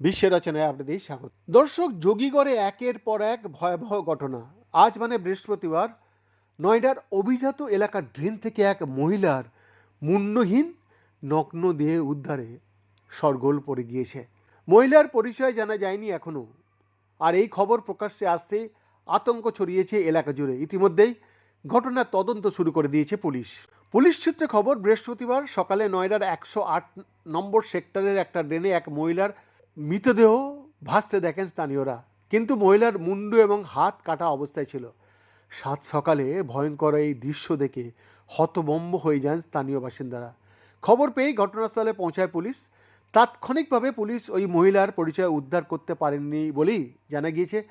বিশ্বের রচনায় আপনাদের স্বাগত। দর্শক, যোগীগড়ে একের পর এক ভয়াবহ ঘটনা। আজ মানে বৃহস্পতিবার, নয়ডার অভিজাত এলাকার ড্রেন থেকে এক মহিলার মুন্ডহীন নগ্ন দেহে উদ্ধারে সরগোল পড়ে গিয়েছে। মহিলার পরিচয় জানা যায়নি এখনও আর এই খবর প্রকাশ্যে আসতে আতঙ্ক ছড়িয়েছে এলাকা জুড়ে। ইতিমধ্যেই ঘটনার তদন্ত শুরু করে দিয়েছে পুলিশ। পুলিশ সূত্রে খবর, বৃহস্পতিবার সকালে নয়ডার একশো আট নম্বর সেক্টরের একটা ড্রেনে এক মহিলার মৃতদেহ ভাসতে দেখেন স্থানীয়রা। কিন্তু মহিলার মুন্ডু এবং হাত কাটা অবস্থায় ছিল। সাত সকালে ভয়ঙ্কর এই দৃশ্য দেখে হতবম্ব হয়ে যান স্থানীয় বাসিন্দারা। খবর পেয়েই ঘটনাস্থলে পৌঁছায় পুলিশ। তাৎক্ষণিকভাবে পুলিশ ওই মহিলার পরিচয় উদ্ধার করতে পারেননি বলেই জানা গিয়েছে।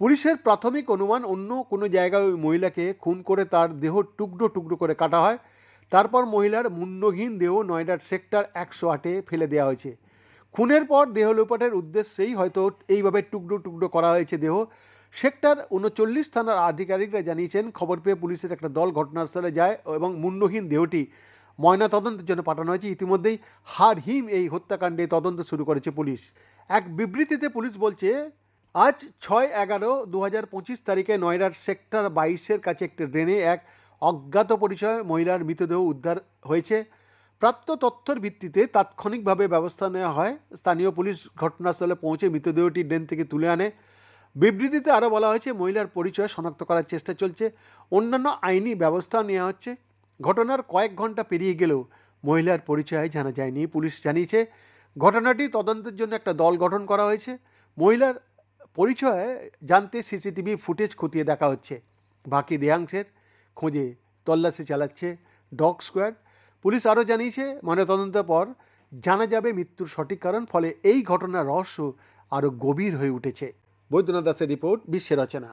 পুলিশের প্রাথমিক অনুমান অন্য কোনো জায়গায় ওই মহিলাকে খুন করে তার দেহ টুকরো টুকরো করে কাটা হয়। তারপর মহিলার মুন্ডহীন দেহ নয়ডার সেক্টর একশো আটে ফেলে দেওয়া হয়েছে। খুনের পর দেহ লোপাটের উদ্দেশ্যেই হয়তো এইভাবে টুকরো টুকরো করা হয়েছে দেহ। সেক্টর উনচল্লিশ থানার আধিকারিকরা জানিয়েছেন, খবর পেয়ে পুলিশের একটা দল ঘটনাস্থলে যায় এবং মুন্ডহীন দেহটি ময়না তদন্তের জন্য পাঠানো হয়েছে। ইতিমধ্যেই হারহিম এই হত্যাকাণ্ডে তদন্ত শুরু করেছে পুলিশ। এক বিবৃতিতে পুলিশ বলছে আজ ছয় এগারো দু হাজার পঁচিশ তারিখে নয়ডার সেক্টর বাইশের কাছে একটি ড্রেনে এক অজ্ঞাত পরিচয় মহিলার মৃতদেহ উদ্ধার হয়েছে। প্রাপ্ত তথ্যের ভিত্তিতে তাৎক্ষণিকভাবে ব্যবস্থা নেওয়া হয়। স্থানীয় পুলিশ ঘটনাস্থলে পৌঁছে মৃতদেহটি ড্রেন থেকে তুলে আনে। বিবৃতিতে আরও বলা হয়েছে, মহিলার পরিচয় শনাক্ত করার চেষ্টা চলছে। অন্যান্য আইনি ব্যবস্থা নেওয়া হচ্ছে। ঘটনার কয়েক ঘণ্টা পেরিয়ে গেলেও মহিলার পরিচয় জানা যায়নি। পুলিশ জানিয়েছে, ঘটনাটি তদন্তের জন্য একটা দল গঠন করা হয়েছে। মহিলার পরিচয় জানতে সিসিটিভি ফুটেজ খতিয়ে দেখা হচ্ছে। বাকি দেহাংশের খোঁজে তল্লাশি চালাচ্ছে ডগ স্কোয়াড। পুলিশ আরও জানিয়েছে, ময়নাতদন্তের পর জানা যাবে মৃত্যুর সঠিক কারণ, ফলে এই ঘটনার রহস্য আরও গভীর হয়ে উঠেছে। বৈদ্যনাথ দাসের রিপোর্ট, বিশ্বের রচনা